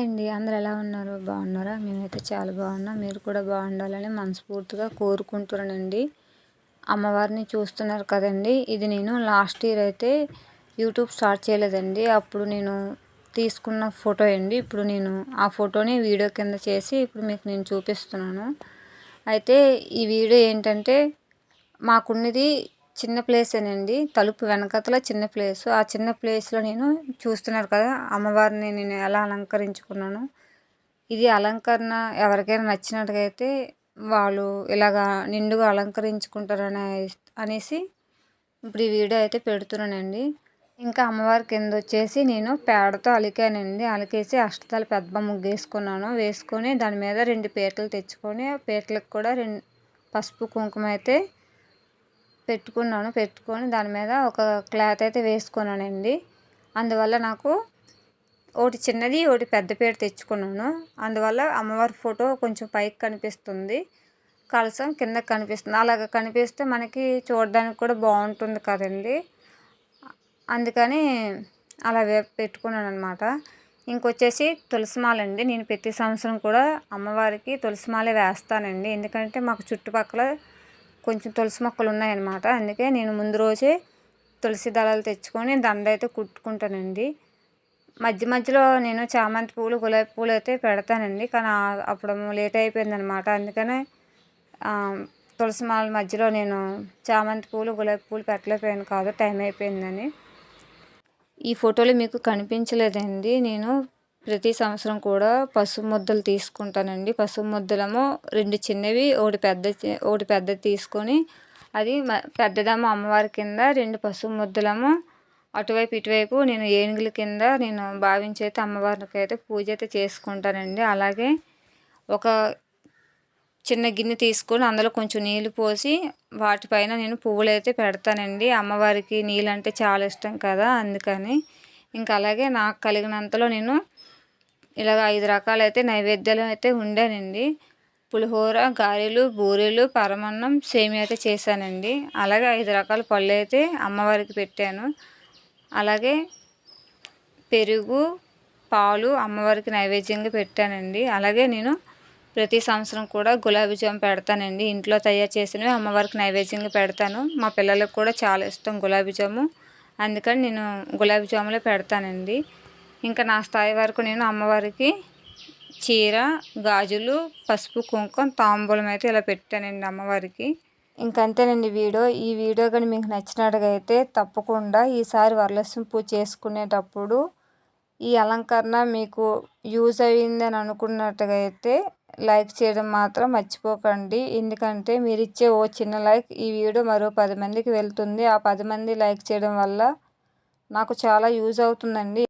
Hi అండి. అందరు ఎలా ఉన్నారు? బాగున్నారా? మేమైతే చాలా బాగున్నాం. మీరు కూడా బాగుండాలని మనస్ఫూర్తిగా కోరుకుంటున్నానండి. అమ్మవారిని చూస్తున్నారు కదండి. ఇది నేను లాస్ట్ ఇయర్ అయితే యూట్యూబ్ స్టార్ట్ చేయలేదండి. అప్పుడు నేను తీసుకున్న ఫోటో అండి. ఇప్పుడు నేను ఆ ఫోటోని వీడియో కింద చేసి ఇప్పుడు మీకు నేను చూపిస్తున్నాను. అయితే ఈ వీడియో ఏంటంటే మాకున్నది చిన్న ప్లేసేనండి తలుపు వెనకతల చిన్న ప్లేస్. ఆ చిన్న ప్లేస్లో నేను చూస్తున్నారు కదా అమ్మవారిని నేను ఎలా అలంకరించుకున్నాను. ఇది అలంకరణ ఎవరికైనా నచ్చినట్టుగా అయితే వాళ్ళు ఇలాగా నిండుగా అలంకరించుకుంటారని అనేసి ఇప్పుడు ఈ వీడియో అయితే పెడుతున్నానండి. ఇంకా అమ్మవారి కింద వచ్చేసి నేను పేడతో అలికానండి. అలికేసి అష్టతల పెద్ద ముగ్గు వేసుకున్నాను వేసుకొని దాని మీద రెండు పీటలు తెచ్చుకొని పీటలకు కూడా రెండు పసుపు కుంకుమ అయితే పెట్టుకున్నాను పెట్టుకొని దాని మీద ఒక క్లాత్ అయితే వేసుకున్నానండి. అందువల్ల నాకు ఒకటి చిన్నది ఒకటి పెద్ద పీట తెచ్చుకున్నాను. అందువల్ల అమ్మవారి ఫోటో కొంచెం పైకి కనిపిస్తుంది. కలసం కింద కనిపిస్తుంది. అలాగ కనిపిస్తే మనకి చూడడానికి కూడా బాగుంటుంది కదండి. అందుకని అలా పెట్టుకున్నాను అనమాట ఇంకొచ్చేసి తులసిమాల అండి నేను ప్రతి సంవత్సరం కూడా అమ్మవారికి తులసిమాలే వేస్తానండి. ఎందుకంటే మాకు చుట్టుపక్కల కొంచెం తులసి మొక్కలు ఉన్నాయన్నమాట. అందుకే నేను ముందు రోజే తులసి దళాలు తెచ్చుకొని దండ అయితే కుట్టుకుంటానండి. మధ్య మధ్యలో నేను చామంతి పూలు గులాబీ పూలు అయితే పెడతానండి. కానీ అప్పుడు లేట్ అయిపోయిందనమాట అందుకనే తులసి మాల మధ్యలో నేను చామంతి పూలు గులాబీ పూలు పెట్టలేకపోయాను కాదు. టైం అయిపోయిందని. ఈ ఫోటోలు మీకు కనిపించలేదండి. నేను ప్రతి సంవత్సరం కూడా పసుపు ముద్దలు తీసుకుంటానండి. పసుపు ముద్దలము రెండు చిన్నవి ఒకటి పెద్ద ఒకటి పెద్దది తీసుకొని అది పెద్దదమ్మ అమ్మవారి కింద రెండు పసుపు ముద్దలము అటువైపు ఇటువైపు నేను ఏనుగుల కింద నేను భావించి అయితే అమ్మవారికి అయితే పూజ అయితే చేసుకుంటానండి. అలాగే ఒక చిన్న గిన్నె తీసుకొని అందులో కొంచెం నీళ్ళు పోసి వాటిపైన నేను పువ్వులు అయితే పెడతానండి. అమ్మవారికి నీళ్ళు అంటే చాలా ఇష్టం కదా అందుకని. ఇంకా అలాగే నాకు కలిగినంతలో నేను ఇలాగ ఐదు రకాలైతే నైవేద్యాలు అయితే ఉండేనండి. పులిహోర గారెలు బూరెలు పరమన్నం సేమియా అయితే చేశానండి. అలాగే ఐదు రకాల పళ్ళు అయితే అమ్మవారికి పెట్టాను. అలాగే పెరుగు పాలు అమ్మవారికి నైవేద్యంగా పెట్టానండి. అలాగే నేను ప్రతి సంవత్సరం కూడా గులాబీ జామ్ పెడతానండి. ఇంట్లో తయారు చేసినవి అమ్మవారికి నైవేద్యంగా పెడతాను. మా పిల్లలకు కూడా చాలా ఇష్టం గులాబీ జాము. అందుకని నేను గులాబీ జాములే పెడతానండి. ఇంకా నా స్థాయి వరకు నేను అమ్మవారికి చీర గాజులు పసుపు కుంకుమ తాంబూలం అయితే ఇలా పెట్టానండి అమ్మవారికి. ఇంకంతేనండి వీడియో. ఈ వీడియో కానీ మీకు నచ్చినట్టుగా అయితే తప్పకుండా ఈసారి వరలక్ష్మి పూజ చేసుకునేటప్పుడు ఈ అలంకరణ మీకు యూజ్ అయ్యిందని అనుకున్నట్టుగా అయితే లైక్ చేయడం మాత్రం మర్చిపోకండి. ఎందుకంటే మీరు ఇచ్చే ఓ చిన్న లైక్ ఈ వీడియో మరో పది మందికి వెళ్తుంది. ఆ పది మంది లైక్ చేయడం వల్ల నాకు చాలా యూజ్ అవుతుందండి.